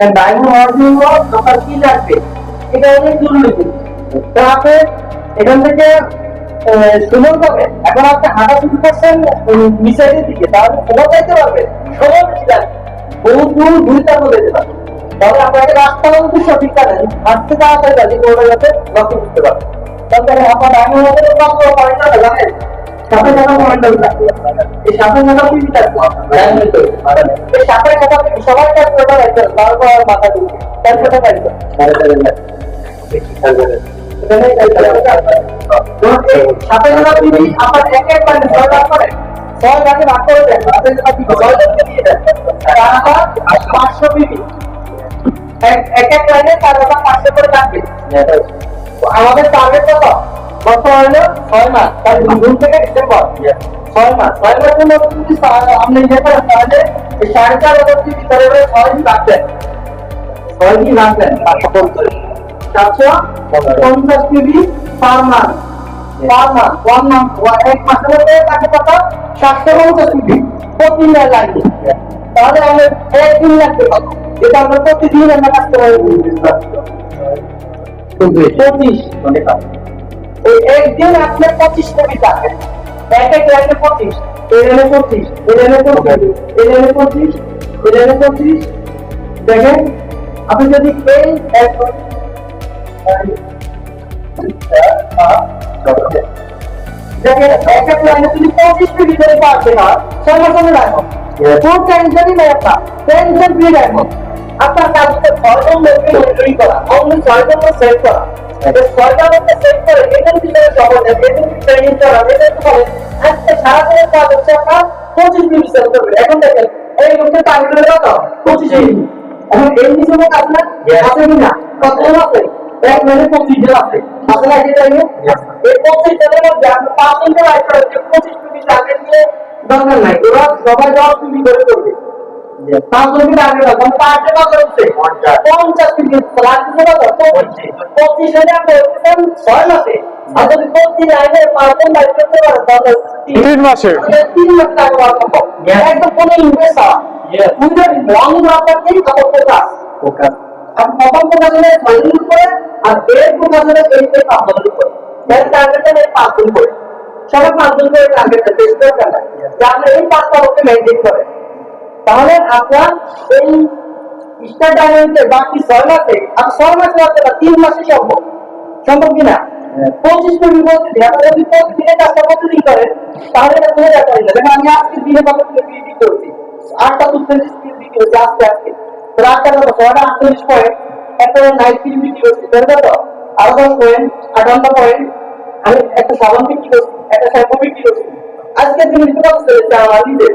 Diamond হওয়ার জন্য আপনার কি লাগবে? এটা অনেক জরুরি জিনিস। তো আপনি এখান থেকে সুমন পাবে। এখন আপনি হাঁটা শুরু করছেন মিসাইলের দিকে, তাহলে সময় চাইতে পারবে। সময় বেশি লাগবে। বহু দূর দুই তার যেতে পারবে। তাহলে আপনাকে রাস্তা কিন্তু সঠিক জানেন হাঁটতে তাড়াতাড়ি যাচ্ছে কোনটা যাতে লক্ষ্য করতে পারবে তাহলে আপনার ডায়মন্ড হওয়ার জন্য লক্ষ্য পয়েন্টটা জানেন? সাপের কথা পয়েন্টটা এই সাপের কথা এই সাপের কথা বারবার মাথা তার কথা সাপের কথা আপনার এক এক পয়েন্টে ছয় লাখ করে। ছয় লাখে ভাগ করে দেন সাপের কথা কি ছয় লাখকে দিয়ে দেন তারা পাঁচশো পিবি এক এক লাইনে চার হাজার পাঁচশো করে লাগবে আমাদের টার্গেট কত? বর্তমানে ছয় মাস। তাই জুন থেকে ডিসেম্বর ছয় মাস। ছয় মাসের মধ্যে যদি আপনি ইয়ে করেন তাহলে এই সাড়ে চার কি ভিতরে ছয় দিন রাখবেন? ছয় দিন রাখবেন। পাঁচশো পঞ্চাশ চারশো পঞ্চাশ কেজি পার মাস। পার মাস ওয়ান মান্থ এক মাসের মধ্যে তাকে কত সাতশো পঞ্চাশ কেজি প্রতি দিনের লাগবে তাহলে আমাদের একদিন লাগবে কত এটা আমরা প্রতিদিন আমরা কাজ করে পঁচিশ। এই একদিন আপনি পঁচিশ কোটি টাকা। এক এক লাইনে পঁচিশ এখানে পঁচিশ এখানে পঁচিশ এখানে পঁচিশ এখানে পঁচিশ। দেখেন আপনি যদি এই দেখেন লাইনে পঁচিশ কোটি করে পাচ্ছে না ছয় মাস আমি রাখব কোন টেনশনই নেই আপনার টেনশন ফ্রি আপনার কাজ হচ্ছে ছয়জন করা অনলি ছয়জন লোক সেট করা। লোককে সেট করে ভিতরে খবর নেই ট্রেনিং করা এদের করে আজকে সারাদিনের কাজ হচ্ছে আপনার পঁচিশ মিনিট সেট করবে এখন দেখেন এই লোককে টার্গেট করে কত পঁচিশ মিনিট এখন এই হিসেবে কাজ না আছে কি না? আছে? এক মিনিট পঁচিশ জন আছে। আছে না এটা এই পঁচিশ জনের মধ্যে আপনি পাঁচ মিনিটে লাইভ করেন। পঁচিশ মিনিট টার্গেট নিয়ে দরকার নাই। ওরা সবাই দশ মিনিট করে করবে। পাঁচ মিনিট আগে তখন পাঁচটা কত হচ্ছে। পঞ্চাশ। মিনিট লাগছে কত পঁচিশ। হাজার বলতেছেন ছয় মাসে। আর যদি পঁচিশ হাজার পাঁচজন লাইভ করতে পারে তাহলে তিন। মাসে। তিন মাস টাকা বার একদম কোনো ইনভেস্ট উইদাউট লং রাখাতেই কাপড় কাজ আর প্রথম প্রকাশনে ছয় দিন করে আর এই পাঁচ দিন করে। এর টার্গেটটা পাঁচ দিন করে। সবাই পাঁচ দিন করে টার্গেটটা চেষ্টা করেন যে এই পাঁচটা ওকে মেনটেন করেন তাহলে আপনার এই বাকি ছয় মাসে আর ছয় মাসে তিন মাসে সম্ভব। সম্ভব কিনা? পঁচিশ মিনিট দিই। আপনি যদি প্রতিদিনে কাজটা করেন তাহলে এটা কোনো ব্যাপারই না দেখেন আমি আজকে দিনে কত বিক্রি করছি? আটটা স্পিড বিক্রি করছি আজকে আজকে। কত? ছয়টা আটচল্লিশ পয়েন্ট এরপরে নাইট ক্রিম বিক্রি করছি। কত? আরও দশ পয়েন্ট আটান্ন পয়েন্ট আমি একটা সাবান বিক্রি করছি একটা শ্যাম্পু বিক্রি করছি। আজকে দিনে কত চলেছে আমার নিজের?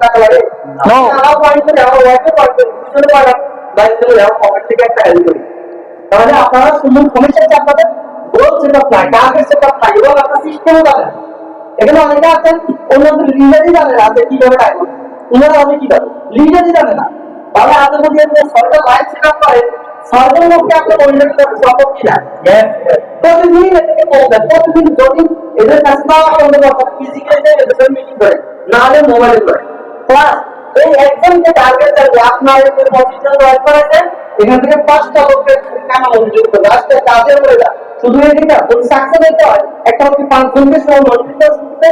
টাকা লাগে আমার পয়েন্ট করে আমার ওয়াইফে পয়েন্ট করে দুজনে পয়েন্ট দায়িত্ব করে আমার পকেট থেকে একটা হেল্প করি তাহলে আপনারা সুন্দর কমিশন আপনাদের গোল সেটআপ নাই টার্গেট নাই এবং আপনার সিস্টেমও জানেন এখানে অনেকে আছেন অন্যদের লিডারই জানে না যে কীভাবে টাইম ওনারা অনেক কি জানে লিডারই জানে না তাহলে আপনি যদি আপনি ছয়টা লাইফ সেটআপ করেন ছয়জন লোককে আপনি পরিণত করতে সম্ভব কিনা প্রতিদিন এটাকে বলবেন প্রতিদিন যদি এদের কাছে সম্ভব আপনার ফিজিক্যালি এদের মিটিং করে না হলে মোবাইলে করে প্লাস এই একজন যে টার্গেট থাকবে আপনার এদের পজিশন রয়েছে করেছেন এখান থেকে পাঁচটা লোকের কেন মনোযোগ করবে? আজকে কাজের করে যা শুধু এটা যদি সাকসেস হতে হয় একটা হচ্ছে পাঁচ জনকে সময় মনোযোগ করতে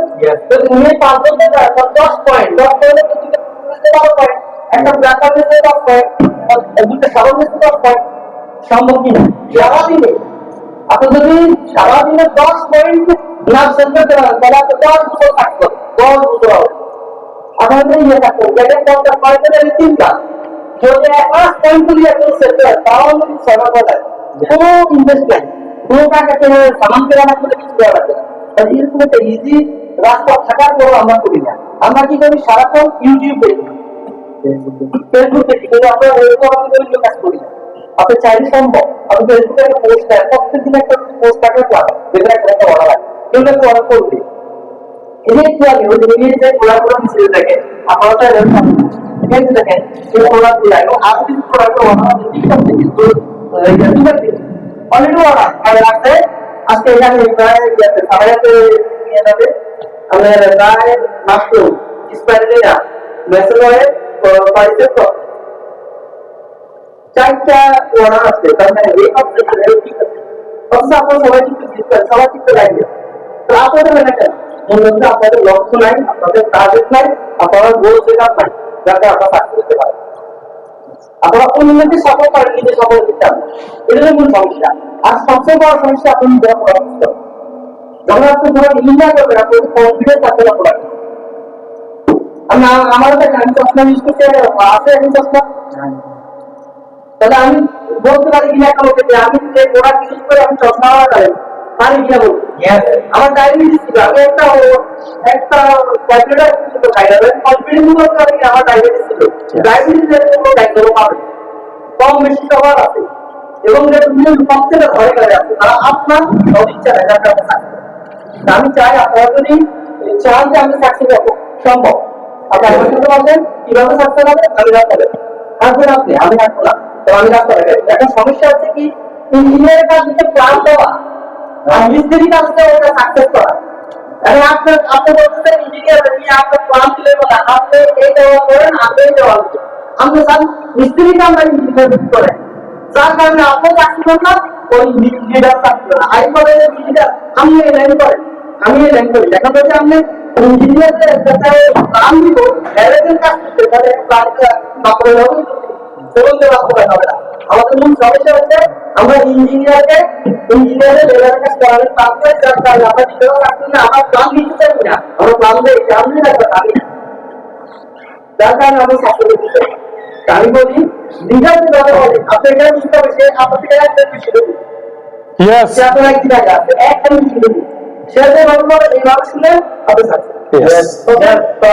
যদি উনি পাঁচ জনকে যায় তাহলে দশ পয়েন্ট দশ পয়েন্টে বুঝতে বারো পয়েন্ট একটা ব্যাপার নিতে দশ পয়েন্ট দুটো সাধারণ নিতে দশ পয়েন্ট সম্ভব কিনা সারাদিনে। আপনি যদি সারাদিনে দশ পয়েন্ট লাভ সেন্টার দেওয়া তাহলে আপনি দশ বছর থাকতে দশ যদি পয়েন্ট কথা কোনো ইনভেস্টমেন্ট কোনো টাকা সামান কেনা কিছু দেওয়া তাহলে এরকম একটা ইজি রাস্তা থাকার আমরা করি না। আমরা কি করি? সারাক্ষণ ইউটিউব দেখি। ফেসবুক দেখি, কিন্তু আমরা কাজ করি না। আপনি চাইলে সম্ভব। আপনি ফেসবুকে একটা পোস্ট দেন, প্রত্যেকদিন একটা পোস্ট করা যেটা একটা হয়। কেউ একটা করবে। যে একটু আগে ওই যে যে প্রোডাক্টগুলো মিশিয়ে থাকে এবং আরও আজকে এখানে প্রায় নিয়ে যাবে। আমাদের চারটা অর্ডার আছে, তার মানে এই ঠিক আছে অথচ আপনারা সবাই কিন্তু সবাই কিন্তু লাগবে তো আপনাদের মানে কেন হচ্ছে আপনাদের লক্ষ্য নাই, আপনাদের টার্গেট নাই, আপনারা গোল সেট আপ নাই, যাতে আপনারা সাকসেস করতে পারেন আপনারা অন্যকে সাপোর্ট করেন নিজে সফল করতে হবে এটা হলো মূল সমস্যা। আর সবচেয়ে বড় সমস্যা আপনি নিজেরা পরামর্শ যখন আপনি ধরুন ইন্ডিয়া করবেন আপনি কনফিডেন্স থাকতে না আমি আমার কাছে আমি চশমা ইউজ করতে আছে এখন চশমা? তাহলে আমি বলতে পারি কিনা একটা যে আমি যে প্রোডাক্ট ইউজ করে আমি চশমা লাগাই পারি কিনা বলতে আমার ডায়াবেটিস ছিল আমি একটা একটা ক্যালকুলেটার ছিল খাইলাম কনফিডেন্স বলতে পারি কি আমার ডায়াবেটিস ছিল ডায়াবেটিস এর কোনো ডাক্তারও পাবে। কম বেশি সবার আছে। এবং যে তুমি সবচেয়ে ঘরে ঘরে আছে তারা আপনার সদিচ্ছা নেই যাতে আপনি থাকবেন তা আমি চাই আপনারা যদি চান যে আমি সাকসেস হব। সম্ভব। আপনি আমার সাথে বলবেন কীভাবে সাকসেস হবে? আমি দেবো আপনি আমি হাসবো না তো আমি দেবো একটা সমস্যা হচ্ছে কি ইঞ্জিনিয়ারের কাজ হচ্ছে প্ল্যান দেওয়া আর করা। লিডার আমি করি। দেখা যাচ্ছে আপনি ইঞ্জিনিয়ারদের দিব তাহলে প্ল্যান হবে বলতে বাস্তবে হবে না। আমাদের মূল সমস্যা হচ্ছে আমরা ইঞ্জিনিয়ারকে ইঞ্জিনিয়ারের লেবারের কাজ করানোর প্ল্যান যার কারণে আমরা নিজেরাও রাখছি না আমরা প্ল্যান দিতে চাই না। আমরা প্ল্যান দিয়ে এক্সাম দিয়ে রাখতে পারি না। যার কারণে আমরা সাফল্য দিতে আমি বলি এখানে বুঝতে হবে সে আপনার থেকে একটা বেশি দেবে সে আপনার একদিন আগে আসবে। একটা বেশি দেবে সে যে এইভাবে শুনে ওকে তো